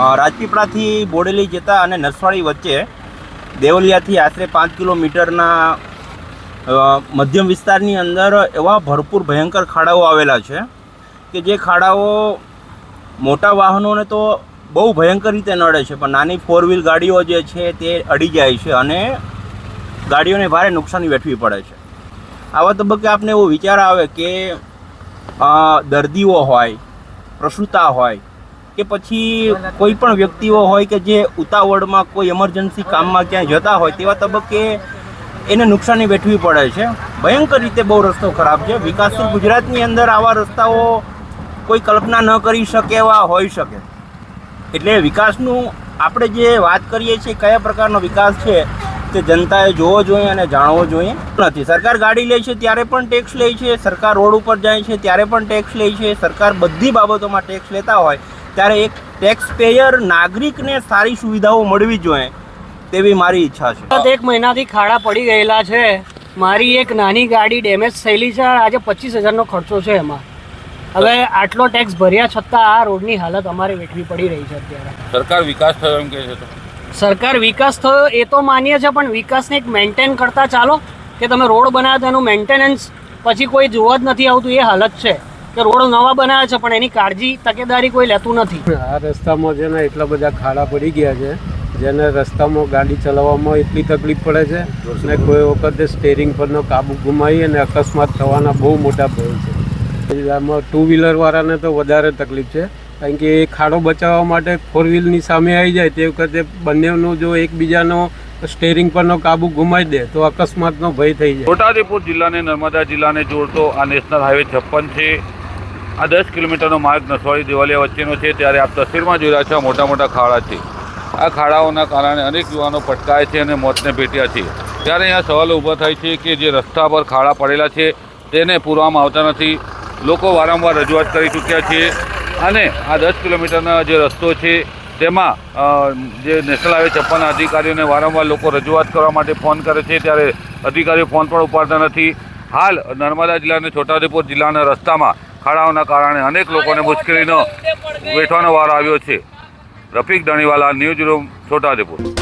રાજપીપળાથી બોડેલી જતા અને નસવાડી વચ્ચે દેવલિયાથી આશરે પાંચ કિલોમીટરના મધ્યમ વિસ્તારની અંદર એવા ભરપૂર ભયંકર ખાડાઓ આવેલા છે કે જે ખાડાઓ મોટા વાહનોને તો બહુ ભયંકર રીતે નડે છે, પણ નાની ફોર વ્હીલ ગાડીઓ જે છે તે અડી જાય છે અને ગાડીઓને ભારે નુકસાની વેઠવી પડે છે. આવા તબક્કે આપને એવો વિચાર આવે કે દર્દીઓ હોય, પ્રસૂતા હોય કે પછી કોઈ પણ વ્યક્તિઓ હોય કે જે ઉતાવળમાં કોઈ એમરજન્સી કામમાં ક્યાંય જતા હોય તેવા તબક્કે એને નુકસાની વેઠવી પડે છે. ભયંકર રીતે બહુ રસ્તો ખરાબ છે. વિકાસશીલ ગુજરાતની અંદર આવા રસ્તાઓ કોઈ કલ્પના ન કરી શકે એવા હોઈ શકે. એટલે વિકાસનું આપણે જે વાત કરીએ છીએ કયા પ્રકારનો વિકાસ છે તે જનતાએ જોવો જોઈએ અને જાણવો જોઈએ નથી. સરકાર ગાડી લે છે ત્યારે પણ ટેક્સ લે છે, સરકાર રોડ ઉપર જાય છે ત્યારે પણ ટેક્સ લે છે, સરકાર બધી બાબતોમાં ટેક્સ લેતા હોય ત્યારે એક ટેક્સ પેયર નાગરિકને સારી સુવિધાઓ મળવી જોઈએ તેવી મારી ઈચ્છા છે. એક મહિનાથી ખાડા પડી ગયેલા છે. મારી એક નાની ગાડી ડેમેજ થયેલી છે. આજે પચીસ હજારનો ખર્ચો છે એમાં. હવે આટલો ટેક્સ ભર્યા છતાં આ રોડની હાલત અમારે વેઠવી પડી રહી છે અત્યારે. સરકાર વિકાસ થયો એમ કે છે સરકાર વિકાસ થયો એ તો માન્ય છે પણ વિકાસને એક મેન્ટેન કરતા ચાલો કે તમે રોડ બનાવ્યો તેનું એનું મેન્ટેનન્સ પછી કોઈ જોવા જ નથી આવતું એ હાલત છે. કે રોડ નવા બનાવ્યા છે પણ એની કાળજી તકેદારી કોઈ લેતું નથી. આ રસ્તામાં છે ને એટલા બધા ખાડા પડી ગયા છે જેને રસ્તામાં ગાડી ચલાવવામાં એટલી તકલીફ પડે છે અને કોઈ વખતે સ્ટેરિંગ પરનો કાબુ ગુમાવી અને અકસ્માત થવાના બહુ મોટા ભય છે. આમાં ટુ વ્હીલર વાળાને તો વધારે તકલીફ છે કારણ કે એ ખાડો બચાવવા માટે ફોર વ્હીલની સામે આવી જાય તે વખતે બંનેનું જો એકબીજાનો સ્ટેરિંગ પરનો કાબુ ગુમાવી દે તો અકસ્માતનો ભય થઈ જાય. છોટાઉદેપુર જિલ્લાને નર્મદા જિલ્લાને જોડતો આ નેશનલ હાઈવે છપ્પન છે. આ દસ કિલોમીટરનો માર્ગ નસવાડી દિવાલિયા વચ્ચેનો છે, ત્યારે આપ તસવીરમાં જોઈ રહ્યા છો મોટા મોટા ખાડા છે. આ ખાડાઓના કારણે અનેક યુવાનો પટકાય છે અને મોતને ભેટ્યા છે. ત્યારે અહીંયા સવાલ ઊભા થાય છે કે જે રસ્તા પર ખાડા પડેલા છે, તેને પૂરવામાં આવતા નથી. લોકો વારંવાર રજૂઆત કરી ચૂક્યા છે અને આ દસ કિલોમીટરનો જે રસ્તો છે, તેમાં જે નેશનલ હાઈવે છપ્પન અધિકારીઓને વારંવાર લોકો રજૂઆત કરવા માટે ફોન કરે છે, ત્યારે અધિકારીઓ ફોન પણ ઉપાડતા નથી. હાલ નર્મદા જિલ્લા અને છોટાઉદેપુર જિલ્લાના રસ્તામાં ખાડાઓના કારણે અનેક લોકોને મુશ્કેલીનો વેઠવાનો વારો આવ્યો છે. Rafiq Dhaniwala news room Chhota Udepur